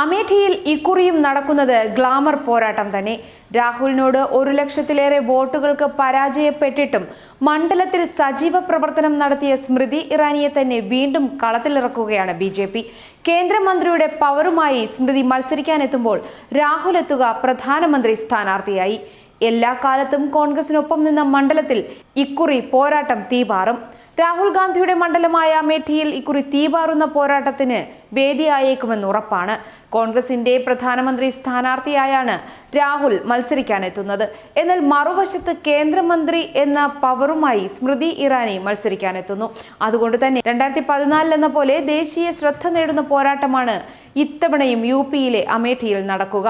അമേഠിയിൽ ഇക്കുറിയും നടക്കുന്നത് ഗ്ലാമർ പോരാട്ടം തന്നെ. രാഹുലിനോട് ഒരു ലക്ഷത്തിലേറെ വോട്ടുകൾക്ക് പരാജയപ്പെട്ടിട്ടും മണ്ഡലത്തിൽ സജീവ പ്രവർത്തനം നടത്തിയ സ്മൃതി ഇറാനിയെ തന്നെ വീണ്ടും കളത്തിലിറക്കുകയാണ് ബി ജെ പി. കേന്ദ്രമന്ത്രിയുടെ പവറുമായി സ്മൃതി മത്സരിക്കാനെത്തുമ്പോൾ രാഹുൽ എത്തുക പ്രധാനമന്ത്രി സ്ഥാനാർത്ഥിയായി. എല്ലാ കാലത്തും കോൺഗ്രസിനൊപ്പം നിന്ന മണ്ഡലത്തിൽ ഇക്കുറി പോരാട്ടം തീപാറും. രാഹുൽ ഗാന്ധിയുടെ മണ്ഡലമായ അമേഠിയിൽ ഇക്കുറി തീപാറുന്ന പോരാട്ടത്തിന് വേദിയായേക്കുമെന്ന് ഉറപ്പാണ്. കോൺഗ്രസിന്റെ പ്രധാനമന്ത്രി സ്ഥാനാർത്ഥിയായാണ് രാഹുൽ മത്സരിക്കാനെത്തുന്നത്. എന്നാൽ മറുവശത്ത് കേന്ദ്രമന്ത്രി എന്ന പവറുമായി സ്മൃതി ഇറാനി മത്സരിക്കാനെത്തുന്നു. അതുകൊണ്ട് തന്നെ രണ്ടായിരത്തി പതിനാലിലെന്ന പോലെ ദേശീയ ശ്രദ്ധ നേടുന്ന പോരാട്ടമാണ് ഇത്തവണയും യു പിയിലെ അമേഠിയിൽ നടക്കുക.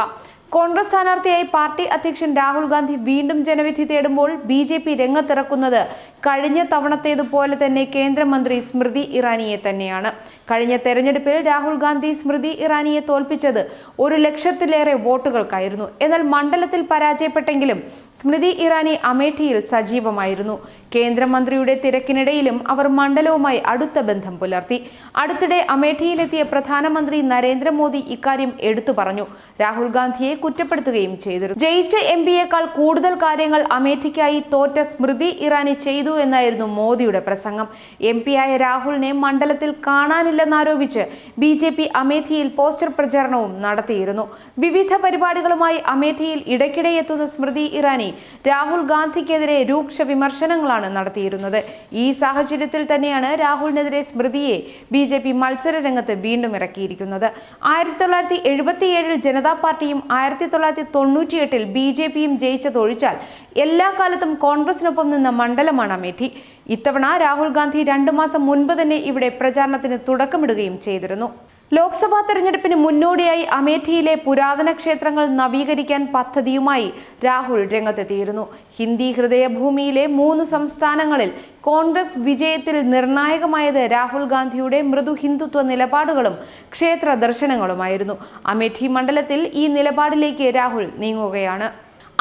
കോൺഗ്രസ് സ്ഥാനാർത്ഥിയായി പാർട്ടി അധ്യക്ഷൻ രാഹുൽ ഗാന്ധി വീണ്ടും ജനവിധി തേടുമ്പോൾ ബി ജെ പി രംഗത്തിറക്കുന്നത് കഴിഞ്ഞ തവണത്തേതുപോലെ തന്നെ കേന്ദ്രമന്ത്രി സ്മൃതി ഇറാനിയെ തന്നെയാണ്. കഴിഞ്ഞ തെരഞ്ഞെടുപ്പിൽ രാഹുൽ ഗാന്ധി സ്മൃതി ഇറാനിയെ തോൽപ്പിച്ചത് ഒരു ലക്ഷത്തിലേറെ വോട്ടുകൾക്കായിരുന്നു. എന്നാൽ മണ്ഡലത്തിൽ പരാജയപ്പെട്ടെങ്കിലും സ്മൃതി ഇറാനി അമേഠിയിൽ സജീവമായിരുന്നു. കേന്ദ്രമന്ത്രിയുടെ തിരക്കിനിടയിലും അവർ മണ്ഡലവുമായി അടുത്ത ബന്ധം പുലർത്തി. അടുത്തിടെ അമേഠിയിലെത്തിയ പ്രധാനമന്ത്രി നരേന്ദ്രമോദി ഇക്കാര്യം എടുത്തു പറഞ്ഞു. രാഹുൽ ഗാന്ധിയെ കുറ്റപ്പെടുത്തുകയും ചെയ്തിരുന്നു ജയിച്ച എം പിയേക്കാൾ കൂടുതൽ കാര്യങ്ങൾ അമേഠിക്കായി തോറ്റ സ്മൃതി ഇറാനി ചെയ്തു എന്നായിരുന്നു മോദിയുടെ പ്രസംഗം. എം പിയായ രാഹുലിനെ മണ്ഡലത്തിൽ കാണാനില്ലെന്നാരോപിച്ച് ബി ജെ പി അമേഠിയിൽ പോസ്റ്റർ പ്രചാരണവും നടത്തിയിരുന്നു. വിവിധ പരിപാടികളുമായി അമേഠിയിൽ ഇടയ്ക്കിടെ എത്തുന്ന സ്മൃതി ഇറാനി രാഹുൽ ഗാന്ധിക്കെതിരെ രൂക്ഷ വിമർശനങ്ങളാണ് നടത്തിയിരുന്നത്. ഈ സാഹചര്യത്തിൽ തന്നെയാണ് രാഹുലിനെതിരെ സ്മൃതിയെ ബി ജെ പി മത്സര രംഗത്ത് വീണ്ടും ഇറക്കിയിരിക്കുന്നത്. ആയിരത്തി തൊള്ളായിരത്തി എഴുപത്തിയേഴിൽ ജനതാ പാർട്ടിയും ആയിരത്തി തൊള്ളായിരത്തി തൊണ്ണൂറ്റിയെട്ടിൽ ബി ജെ പിയും ജയിച്ചതൊഴിച്ചാൽ എല്ലാ കാലത്തും കോൺഗ്രസിനൊപ്പം നിന്ന മണ്ഡലമാണ് അമേഠി ഇത്തവണ രാഹുൽ ഗാന്ധി രണ്ടു മാസം മുൻപ് തന്നെ ഇവിടെ പ്രചാരണത്തിന് തുടക്കമിടുകയും ചെയ്തിരുന്നു. ലോക്സഭാ തെരഞ്ഞെടുപ്പിന് മുന്നോടിയായി അമേഠിയിലെ പുരാതന ക്ഷേത്രങ്ങൾ നവീകരിക്കാൻ പദ്ധതിയുമായി രാഹുൽ രംഗത്തെത്തിയിരുന്നു. ഹിന്ദി ഹൃദയഭൂമിയിലെ മൂന്ന് സംസ്ഥാനങ്ങളിൽ കോൺഗ്രസ് വിജയത്തിൽ നിർണായകമായത് രാഹുൽ ഗാന്ധിയുടെ മൃദു ഹിന്ദുത്വ നിലപാടുകളും ക്ഷേത്ര ദർശനങ്ങളുമായിരുന്നു. അമേഠി മണ്ഡലത്തിൽ ഈ നിലപാടിലേക്ക് രാഹുൽ നീങ്ങുകയാണ്.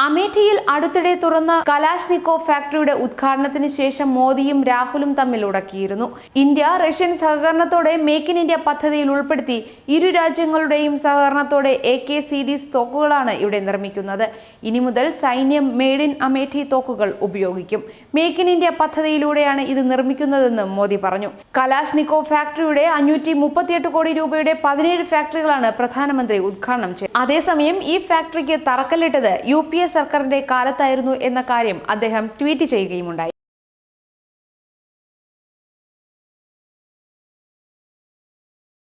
അമേഠിയിൽ അടുത്തിടെ തുറന്ന കലാഷ്നിക്കോ ഫാക്ടറിയുടെ ഉദ്ഘാടനത്തിന് ശേഷം മോദിയും രാഹുലും തമ്മിൽ ഉടക്കിയിരുന്നു. ഇന്ത്യ റഷ്യൻ സഹകരണത്തോടെ മേക്ക് ഇൻ ഇന്ത്യ പദ്ധതിയിൽ ഉൾപ്പെടുത്തി ഇരു രാജ്യങ്ങളുടെയും സഹകരണത്തോടെ എ കെ സീരീസ് തോക്കുകളാണ് ഇവിടെ നിർമ്മിക്കുന്നത്. ഇനി മുതൽ സൈന്യം മെയ്ഡ് ഇൻ അമേഠി തോക്കുകൾ ഉപയോഗിക്കും. മേക്ക് ഇൻ ഇന്ത്യ പദ്ധതിയിലൂടെയാണ് ഇത് നിർമ്മിക്കുന്നതെന്ന് മോദി പറഞ്ഞു. കലാഷ്നിക്കോ ഫാക്ടറിയുടെ അഞ്ഞൂറ്റി മുപ്പത്തിയെട്ട് കോടി രൂപയുടെ പതിനേഴ് ഫാക്ടറികളാണ് പ്രധാനമന്ത്രി ഉദ്ഘാടനം ചെയ്തത്. അതേസമയം ഈ ഫാക്ടറിക്ക് തറക്കല്ലിട്ടത് യു പി സർക്കാരിന്റെ കാലത്തായിരുന്നു എന്ന കാര്യം അദ്ദേഹം ട്വീറ്റ് ചെയ്യുകയുമുണ്ടായി.